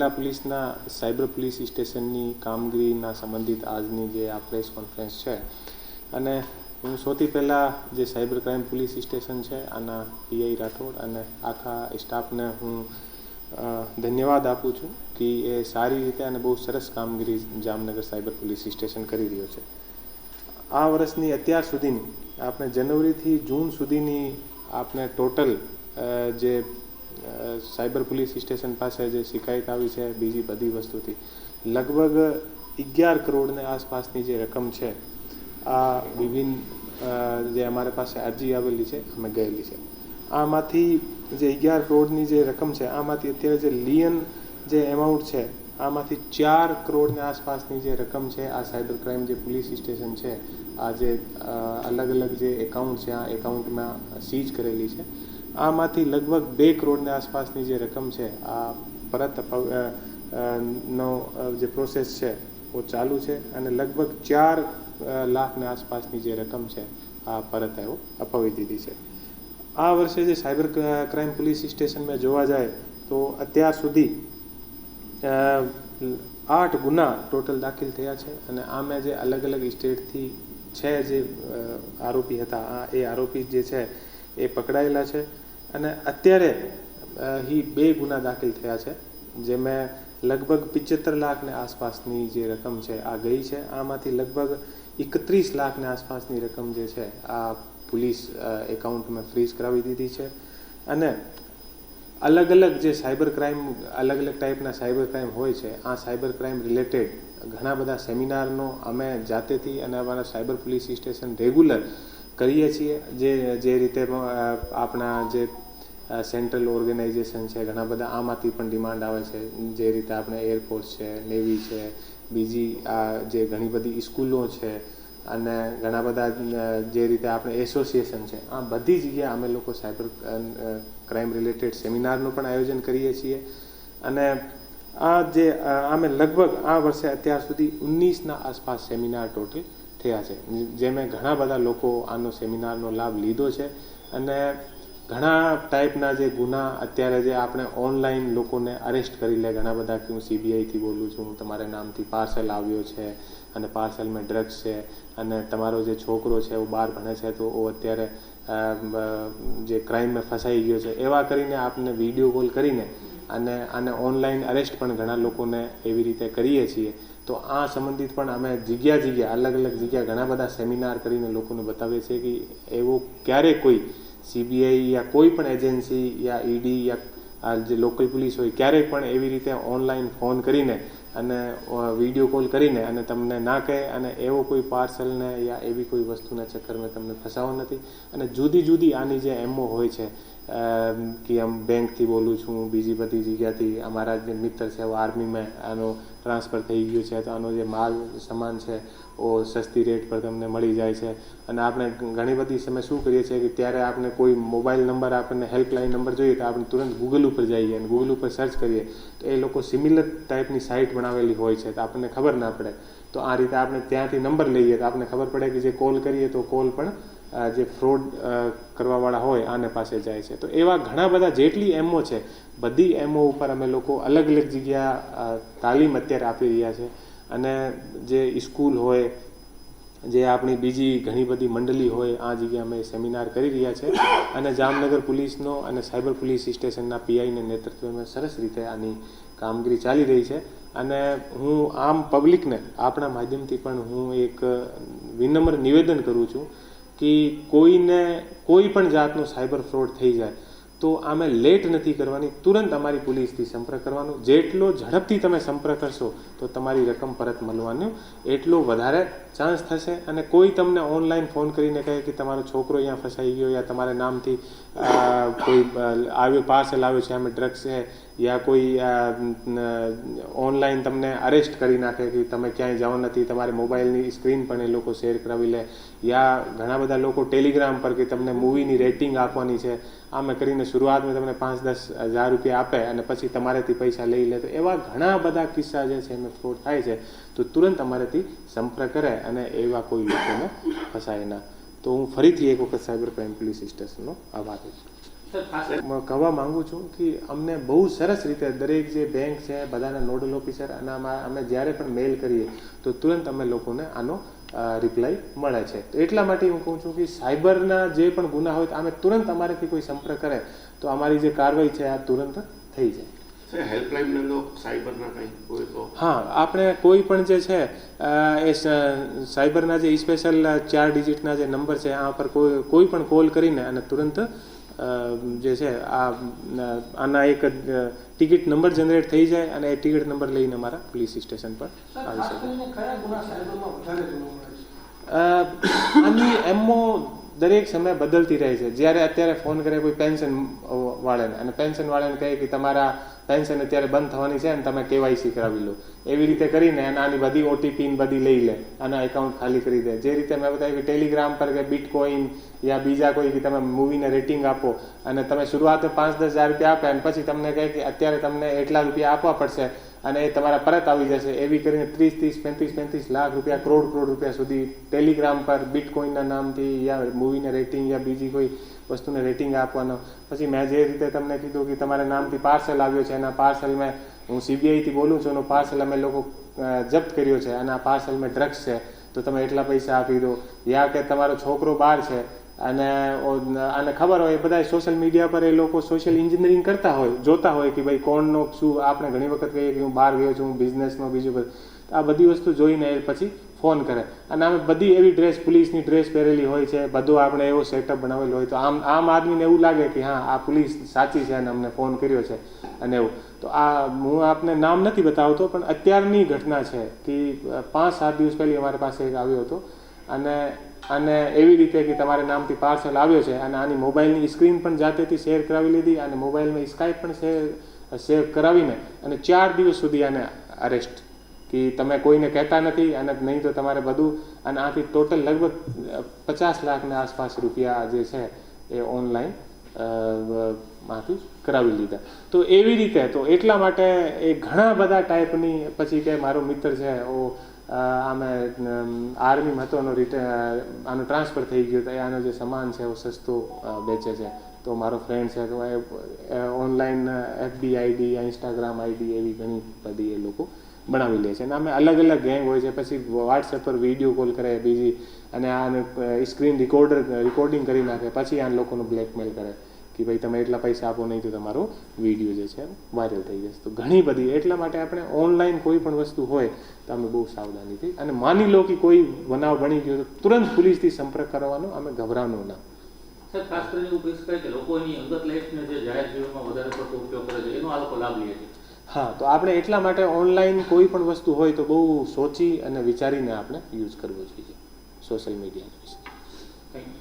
જિલ્લા પોલીસના cyber police સ્ટેશનની કામગીરીના સંબંધિત આજની જે આ પ્રેસ કોન્ફરન્સ છે અને હું સૌથી પહેલાં જે સાયબર ક્રાઇમ પોલીસ સ્ટેશન છે આના પીઆઈ રાઠોડ અને આખા સ્ટાફને હું ધન્યવાદ આપું છું કે એ સારી રીતે અને બહુ સરસ કામગીરી જામનગર સાયબર પોલીસ સ્ટેશન કરી રહ્યો છે. આ વર્ષની અત્યાર સુધીની, આપણે જનવરીથી જૂન સુધીની આપણે ટોટલ જે સાયબર પોલીસ સ્ટેશન પાસે જે શિકાયત આવી છે બીજી બધી વસ્તુથી. લગભગ અગિયાર કરોડને આસપાસની જે રકમ છે, આ વિભિન્ન જે અમારી પાસે અરજી આવેલી છે, અમે ગયેલી છે. આમાંથી જે અગિયાર કરોડની જે રકમ છે, આમાંથી અત્યારે જે લિયન જે એમાઉન્ટ છે, આમાંથી ચાર કરોડની આસપાસની જે રકમ છે, આ સાયબર ક્રાઇમ જે પોલીસ સ્ટેશન છે, આ જે અલગ અલગ જે એકાઉન્ટ છે, આ એકાઉન્ટમાં સીઝ કરેલી છે. આમાંથી લગભગ બે કરોડની આસપાસની જે રકમ છે, આ પરત નો જે પ્રોસેસ છે એ ચાલુ છે અને લગભગ ચાર લાખની આસપાસની જે રકમ છે, આ પરત આવ્યો અપાવી દીધી છે. આ વર્ષે જે સાયબર ક્રાઇમ પોલીસ સ્ટેશનમાં જોવા જાય, તો અત્યાર સુધી આઠ ગુના ટોટલ દાખલ થયા છે અને આમે જે અલગ અલગ સ્ટેટથી છે જે આરોપી હતા, આ એ આરોપી જે છે એ પકડાયેલા છે. અને અત્યારે અહીં બે ગુના દાખલ થયા છે, જેમાં લગભગ પિચોતેર લાખને આસપાસની જે રકમ છે, આ ગઈ છે. આમાંથી લગભગ એકત્રીસ લાખને આસપાસની રકમ જે છે, આ પોલીસ એકાઉન્ટમાં ફ્રીઝ કરાવી દીધી છે. અને અલગ અલગ જે સાયબર ક્રાઇમ, અલગ અલગ ટાઈપના સાયબર ક્રાઇમ હોય છે, આ સાયબર ક્રાઇમ રિલેટેડ ઘણા બધા સેમિનારનો અમે જાતેથી અને અમારા સાયબર પોલીસ સ્ટેશન રેગ્યુલર કરીએ છીએ. જે જે રીતે આપણા જે સેન્ટ્રલ ઓર્ગેનાઇઝેશન છે, ઘણા બધા આમાંથી પણ ડિમાન્ડ આવે છે. જે રીતે આપણે એરફોર્સ છે નેવી છે, બીજી આ જે ઘણી બધી સ્કૂલો છે અને ઘણા બધા જે રીતે આપણે એસોસિએશન છે. આ બધી જગ્યાએ અમે લોકો સાયબર ક્રાઇમ રિલેટેડ સેમિનારનું પણ આયોજન કરીએ છીએ. અને આ જે અમે લગભગ આ વર્ષે અત્યાર સુધી ઓગણીસના આસપાસ સેમિનાર ટોટલ થયા છે. જેમાં ઘણા બધા લોકો આનો સેમિનારનો લાભ લીધો છે અને ઘણા ટાઈપના જે ગુના અત્યારે જે આપણે ઓનલાઈન લોકોને અરેસ્ટ કરી લે, ઘણા બધા કે હું સીબીઆઈથી બોલું છું તમારા નામથી પાર્સલ આવ્યો છે અને પાર્સલમાં ડ્રગ્સ છે અને તમારો જે છોકરો છે એ બહાર ભણે છે, તો અત્યારે જે ક્રાઇમમાં ફસાઈ ગયો છે, એવા કરીને આપને વીડિયો કોલ કરીને અને આને ઓનલાઈન અરેસ્ટ પણ ઘણા લોકોને એવી રીતે કરીએ છીએ. તો આ સંબંધિત પણ અમે જગ્યા જગ્યા, અલગ અલગ જગ્યા ઘણા બધા સેમિનાર કરીને લોકોને બતાવીએ છીએ કે એવો ક્યારે કોઈ સીબીઆઈ યા કોઈ પણ એજન્સી યા ઈડી યા આ જે લોકલ પોલીસ હોય ક્યારેય પણ એવી રીતે ઓનલાઈન ફોન કરીને અને વીડિયો કોલ કરીને અને તમને ના કહે અને એવો કોઈ પાર્સલને યા એવી કોઈ વસ્તુના ચક્કરમાં તમને ફસાવો નથી. અને જુદી જુદી આની જે એમઓ હોય છે કે આમ બેંકથી બોલું છું, બીજી બધી જગ્યાથી અમારા જે મિત્ર છે આર્મીમાં આનો ટ્રાન્સફર થઈ ગયું છે, તો આનો જે માલ, સામાન છે, ઓ સસ્તી રેટ પર તમને મળી જાય છે. અને આપણે ઘણી બધી સમય શું કરીએ છીએ કે ત્યારે આપણે કોઈ મોબાઈલ નંબર આપણને હેલ્પલાઇન નંબર જોઈએ તો આપણે તુરંત ગૂગલ ઉપર જઈએ અને ગૂગલ ઉપર સર્ચ કરીએ. તો એ લોકો સિમિલર ટાઈપની સાઇટ બનાવેલી હોય છે, તો આપણને ખબર ના પડે. તો આ રીતે આપણે ત્યાંથી નંબર લઈએ તો આપણને ખબર પડે કે જે કોલ કરીએ તો કોલ પણ જે ફ્રોડ કરવાવાળા હોય આને પાસે જાય છે. તો એવા ઘણા બધા જેટલી એમઓ છે, બધી એમઓ ઉપર અમે લોકો અલગ અલગ જગ્યા તાલીમ અત્યારે આપી રહ્યા છે. અને જે સ્કૂલ હોય, જે આપણી બીજી ઘણી બધી મંડળી હોય, આ જગ્યાએ અમે સેમિનાર કરી રહ્યા છે. અને જામનગર પોલીસનો અને સાયબર પોલીસ સ્ટેશનના પીઆઈને નેતૃત્વમાં સરસ રીતે આની કામગીરી ચાલી રહી છે. અને હું આમ પબ્લિકને આપણા માધ્યમથી પણ હું એક વિનમ્ર નિવેદન કરું છું કે કોઈને કોઈ પણ જાતનો સાયબર ફ્રોડ થઈ જાય, તો આમે લેટ નથી કરવાની. તુરંત અમારી પોલીસથી સંપર્ક કરવાનો. જેટલો ઝડપથી તમે સંપર્ક કરશો, તો તમારી રકમ પરત મળવાનો. એટલો વધારે ચાન્સ થશે. અને કોઈ તમને ઓનલાઈન ફોન કરીને કહે કે તમારો છોકરો અહીંયા ફસાઈ ગયો, યા તમારા નામથી કોઈ આવ્યો પાર્સલ આવ્યો છે અમે ડ્રગ્સ છે યા કોઈ ઓનલાઈન તમને અરેસ્ટ કરી નાખે કે તમે ક્યાંય જાઓ નથી, તમારે મોબાઈલની સ્ક્રીન પણ એ લોકો શેર કરાવી લે. યા ઘણા બધા લોકો ટેલિગ્રામ પર કે તમને મૂવીની રેટિંગ આપવાની છે. આમ કરીને શરૂઆતમાં તમને પાંચ દસ હજાર રૂપિયા આપે અને પછી તમારેથી પૈસા લઈ લે. તો એવા ઘણા બધા કિસ્સા જે છે, એમાં ફ્રોડ થાય છે. તો તુરંત અમારેથી સંપર્ક કરે અને એવા કોઈ લોકોને ફસાય ના. તો હું ફરીથી એક વખત સાયબર ક્રાઇમ પોલીસ સ્ટેશનનો આભાર છું. કહેવા માંગુ છું કે અમને બહુ સરસ રીતે દરેક જે બેંક છે બધાના નોડલ ઓફિસર અને અમે જ્યારે પણ મેલ કરીએ તો તુરંત અમે લોકોને આનો રિપ્લાય મળે છે. તો એટલા માટે હું કહું છું કે સાયબરના જે પણ ગુના હોય તો અમે તુરંત અમારાથી કોઈ સંપર્ક કરે તો અમારી જે કાર્યવાહી છે આ તુરંત થઈ જાય. હા આપણે કોઈ પણ જે છે એ સાયબરના જે સ્પેશિયલ ચાર ડિજિટના જે નંબર છે આ પર કોઈ કોઈ પણ કોલ કરીને અને તુરંત જે છે આ આના એક ટિકિટ નંબર જનરેટ થઈ જાય અને એ ટિકિટ નંબર લઈને અમારા પોલીસ સ્ટેશન પર આવી શકે. આની એમો દરેક સમય બદલતી રહે છે. જ્યારે અત્યારે ફોન કરે કોઈ પેન્શન વાળાને અને પેન્શન વાળાને કહે કે તમારા પેન્શન અત્યારે બંધ થવાની છે અને તમે કેવાયસી કરાવી લો. એવી રીતે કરીને અને આની બધી ઓટીપી બધી લઈ લે અને એકાઉન્ટ ખાલી કરી દે. જે રીતે મેં બતાવ્યું કે ટેલિગ્રામ પર કે બિટકોઇન યા બીજા કોઈ બી તમે મૂવીને રેટિંગ આપો અને તમે શરૂઆત પાંચ દસ હજાર રૂપિયા આપે અને પછી તમને કહે કે અત્યારે તમને એટલા રૂપિયા આપવા પડશે અને એ તમારા પરત આવી જશે. એવી કરીને ત્રીસ ત્રીસ પેંત્રીસ પેંત્રીસ લાખ રૂપિયા કરોડ કરોડ રૂપિયા સુધી ટેલિગ્રામ પર બિટકોઇનના નામથી યા મૂવીને રેટિંગ યા બીજી કોઈ વસ્તુને રેટિંગ આપવાનો. પછી મેં જે રીતે તમને કીધું કે તમારા નામથી પાર્સલ આવ્યો છે, એના પાર્સલ મેં, હું સીબીઆઈથી બોલું છું, એનું પાર્સલ અમે લોકો જપ્ત કર્યો છે. અને આ પાર્સલમાં ડ્રગ્સ છે. તો તમે એટલા પૈસા આપી દો. યા કે તમારો છોકરો બહાર છે અને અને ખબર હોય બધા સોશિયલ મીડિયા પર એ લોકો સોશિયલ એન્જિનિયરિંગ કરતા હોય, જોતા હોય કે ભાઈ કોણનો શું, આપણે ઘણી વખત કહીએ કે હું બહાર ગયો છું, હું બિઝનેસમાં બીજું બધું. આ બધી વસ્તુ જોઈને એ પછી ફોન કરે. અને અમે બધી એવી ડ્રેસ પોલીસની ડ્રેસ પહેરેલી હોય છે, બધું આપણે એવો સેટઅપ બનાવેલો હોય તો આમ આમ આદમીને એવું લાગે કે હા, આ પોલીસ સાચી છે અને અમને ફોન કર્યો છે અને એવું. તો આ હું આપને નામ નથી બતાવતો, પણ અત્યારની ઘટના છે કે પાંચ, સાત દિવસ પહેલી અમારી પાસે એક આવ્યો હતો. અને અને એવી રીતે કે તમારા નામથી પાર્સલ આવ્યો છે અને આની મોબાઈલની સ્ક્રીન પણ જાતેથી શેર કરાવી લીધી અને મોબાઈલમાં સ્કાઈપ પણ શેર શેર કરાવીને અને ચાર દિવસ સુધી આને અરેસ્ટ કે તમે કોઈને કહેતા નથી અને નહીં તો તમારે બધું અને આથી ટોટલ લગભગ પચાસ લાખના આસપાસ રૂપિયા જે છે એ ઓનલાઈનમાંથી કરાવી લીધા. તો એવી રીતે, તો એટલા માટે એ ઘણા બધા ટાઈપની પછી કે મારો મિત્ર છે, ઓ આમે આર્મીમાં હતો એનો રિટે આનું ટ્રાન્સફર થઈ ગયું તો આનો જે સામાન છે, એવો સસ્તો બેચે છે. તો મારો ફ્રેન્ડ છે, તો online FB ID Instagram ID એવી ઘણી બધી એ લોકો બનાવી લે છે. અને અમે અલગ અલગ ગેંગ હોય છે, પછી વોટ્સએપ પર વીડિયો કોલ કરે, બીજી, અને આને સ્ક્રીન રિકોર્ડર રેકોર્ડિંગ કરી નાખે, પછી આ લોકોનું બ્લેકમેલ કરે. કે ભાઈ તમે એટલા પૈસા આપો નહીં તો તમારો વીડિયો જે છે વાયરલ થઈ જશે. તો ઘણી બધી એટલા માટે આપણે ઓનલાઈન કોઈ પણ વસ્તુ હોય તો અમે બહુ સાવધાનીથી અને માની લો કે કોઈ બનાવ બની ગયો તો તુરંત પોલીસથી સંપર્ક કરવાનો અમે ગભરાનું ના. સર ખાસ કરીને એવું કહી શકાય કે લોકોની અંગત લાઈફને જે જાહેર જીવનમાં વધારે પડતો ઉપયોગ કરે છે એનો આ લોકો લાભ લે છે. હા તો આપણે એટલા માટે ઓનલાઈન કોઈ પણ વસ્તુ હોય તો બહુ સોચી અને વિચારીને આપણે યુઝ કરવો જોઈએ. સોશિયલ મીડિયાનો વિશે થેન્ક યુ